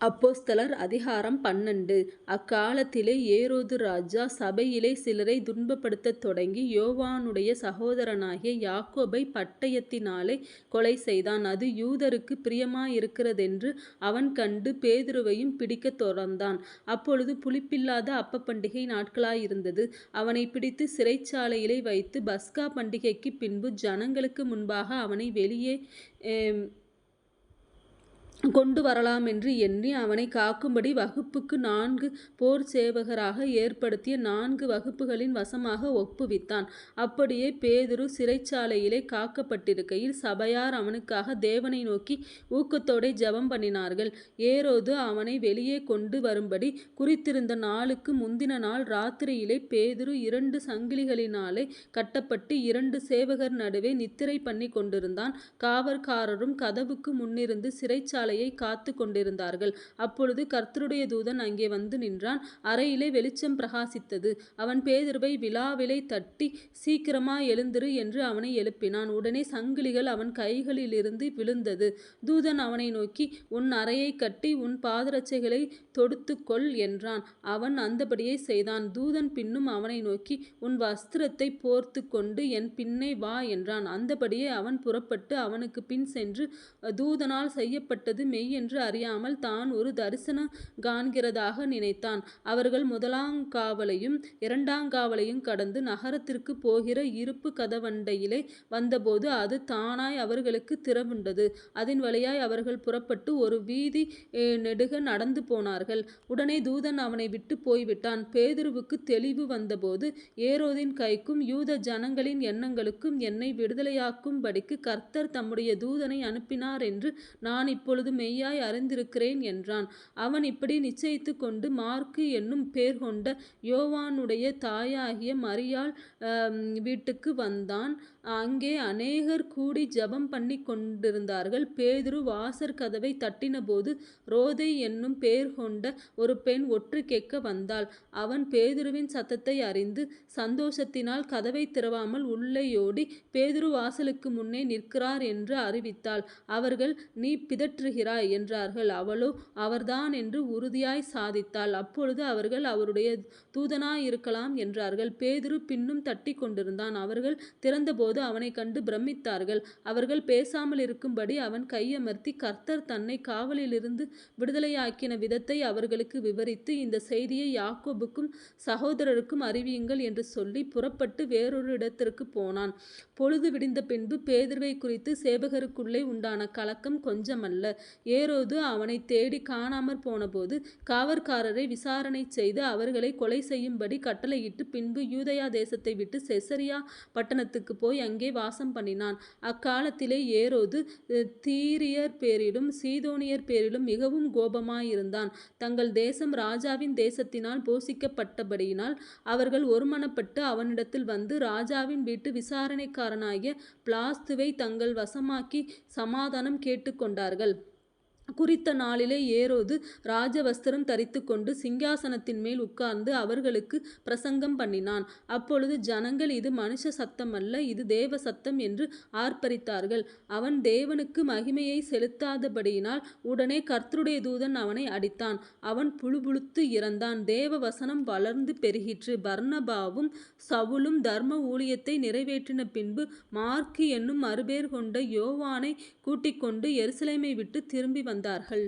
அப்போஸ்தலர் அதிகாரம் பன்னெண்டு அக்காலத்திலே ஏரோது ராஜா சபையிலே சிலரை துன்பப்படுத்தத் தொடங்கி யோவானுடைய சகோதரனாகிய யாக்கோபை பட்டயத்தினாலே கொலை செய்தான். அது யூதருக்கு பிரியமாயிருக்கிறதென்று அவன் கண்டு பேதுருவையும் பிடிக்கத் தொடர்ந்தான். அப்பொழுது புளிப்பில்லாத அப்ப பண்டிகை நாட்களாயிருந்தது. அவனை பிடித்து சிறைச்சாலையிலே வைத்து பஸ்கா பண்டிகைக்கு பின்பு ஜனங்களுக்கு முன்பாக அவனை வெளியே கொண்டு வரலாமென்று எண்ணி அவனை காக்கும்படி வகுப்புக்கு நான்கு போர் சேவகராக ஏற்படுத்திய நான்கு வகுப்புகளின் வசமாக ஒப்புவித்தான். அப்படியே பேதுரு சிறைச்சாலையிலே காக்கப்பட்டிருக்கையில் சபையார் அவனுக்காக தேவனை நோக்கி ஊக்கத்தோடே ஜெபம் பண்ணினார்கள். ஏரோது அவனை வெளியே கொண்டு வரும்படி குறித்திருந்த நாளுக்கு முந்தின நாள் ராத்திரியிலே பேதுரு இரண்டு சங்கிலிகளினாலே கட்டப்பட்டு இரண்டு சேவகர் நடுவே நித்திரை பண்ணிக் கொண்டிருந்தான். காவற்காரரும் கதவுக்கு முன்னிருந்து சிறைச்சாலை சிறைச்சாலையைக் காத்துக் கொண்டிருந்தார்கள். அப்பொழுது கர்த்தருடைய தூதன் அங்கே வந்து நின்றான். அறையிலே வெளிச்சம் பிரகாசித்தது. அவன் பேதுருவை விழாவிலை தட்டி சீக்கிரமா எழுந்திரு என்று அவனை எழுப்பினான். உடனே சங்கிலிகள் அவன் கைகளிலிருந்து விழுந்தது. தூதன் அவனை நோக்கி உன் அறையை கட்டி உன் பாதரட்சைகளைத் தொடுத்துக்கொள் என்றான். அவன் அந்தபடியே செய்தான். தூதன் பின்னும் அவனை நோக்கி உன் வஸ்திரத்தை போர்த்து கொண்டு என் பின்னே வா என்றான். அந்தபடியே அவன் புறப்பட்டு அவனுக்கு பின் சென்று தூதனால் செய்யப்பட்டது மெய் என்று அறியாமல் தான் ஒரு தரிசனம் காண்கிறதாக நினைத்தான். அவர்கள் முதலாங்காவலையும் இரண்டாங்காவலையும் கடந்து நகரத்திற்கு போகிற இருப்பு கதவண்டையிலே வந்தபோது அது தானாய் அவர்களுக்கு திறவுண்டது. அதன் வழியாய் அவர்கள் புறப்பட்டு ஒரு வீதி நெடுக நடந்து போனார்கள். உடனே தூதன் அவனை விட்டு போய்விட்டான். பேதுருவுக்கு தெளிவு வந்தபோது ஏரோதின் கைக்கும் யூத ஜனங்களின் எண்ணங்களுக்கும் என்னை விடுதலையாக்கும்படிக்கு கர்த்தர் தம்முடைய தூதனை அனுப்பினார் என்று நான் இப்பொழுது மெய்யாய் அறிந்திருக்கிறேன் என்றான். அவன் இப்படி நிச்சயித்துக்கொண்டு மார்க்கு என்னும் பேர்கொண்ட யோவானுடைய தாயாகிய மரியாள் வீட்டுக்கு வந்தான். அங்கே அநேகர் கூடி ஜெபம் பண்ணி கொண்டிருந்தார்கள். பேதுரு வாசற் கதவைத் தட்டினபோது ரோதை என்னும் பேர்கொண்ட ஒரு பெண் ஒற்று கேட்க வந்தாள். அவன் பேதுருவின் சத்தத்தை அறிந்து சந்தோஷத்தினால் கதவைத் திறவாமல் உள்ளேயோடி பேதுரு வாசலுக்கு முன்னே நிற்கிறார் என்று அறிவித்தாள். அவர்கள் நீ சொல்லுகிறாய் என்றார்கள். அவளோ அவர்தான் என்று உறுதியாய் சாதித்தாள். அப்பொழுது அவர்கள் அவருடைய தூதனாயிருக்கலாம் என்றார்கள். பேதுரு பின்னும் தட்டி கொண்டிருந்தான். அவர்கள் திறந்தபோது அவனை கண்டு பிரமித்தார்கள். அவர்கள் பேசாமல் இருக்கும்படி அவன் கையமர்த்தி கர்த்தர் தன்னை காவலிலிருந்து விடுதலையாக்கின விதத்தை அவர்களுக்கு விவரித்து இந்த செய்தியை யாக்கோபுக்கும் சகோதரருக்கும் அறிவியுங்கள் என்று சொல்லி புறப்பட்டு வேறொரு இடத்திற்கு போனான். பொழுது விடிந்த பின்பு பேதுருவை குறித்து சேவகருக்குள்ளே உண்டான கலக்கம் கொஞ்சமல்ல. ஏரோது அவனைத் தேடிக் காணாமற் போனபோது காவற்காரரை விசாரணை செய்து அவர்களை கொலை செய்யும்படி கட்டளையிட்டு பின்பு யூதயா தேசத்தை விட்டு செசரியா பட்டணத்துக்குப் போய் அங்கே வாசம் பண்ணினான். அக்காலத்திலே ஏரோது தீரியர் பேரிலும் சீதோனியர் பேரிலும் மிகவும் கோபமாயிருந்தான். தங்கள் தேசம் ராஜாவின் தேசத்தினால் போஷிக்கப்பட்டபடியினால் அவர்கள் ஒருமனப்பட்டு அவனிடத்தில் வந்து ராஜாவின் வீட்டு விசாரணைக்காரனாகிய பிளாஸ்துவை தங்கள் வசமாக்கி சமாதானம் கேட்டுக்கொண்டார்கள் குறித்த நாளிலே ஏரோது ராஜவஸ்திரம் தரித்துக்கொண்டு சிங்காசனத்தின்மேல் உட்கார்ந்து அவர்களுக்கு பிரசங்கம் பண்ணினான். அப்பொழுது ஜனங்கள் இது மனுஷ சத்தமல்ல இது தேவ சத்தம் என்று ஆர்ப்பரித்தார்கள். அவன் தேவனுக்கு மகிமையை செலுத்தாதபடியினால் உடனே கர்த்தருடைய தூதன் அவனை அடித்தான். அவன் புழுபுழுத்து இறந்தான். தேவ வசனம் வளர்ந்து பெருகிற்று. பர்ணபாவும் சவுலும் தர்ம ஊழியத்தை நிறைவேற்றின பின்பு மார்க்கு என்னும் மறுபேர் கொண்ட யோவானைக் கூட்டிக்கொண்டு எருசலேமை விட்டு திரும்பி வந்தார்கள்.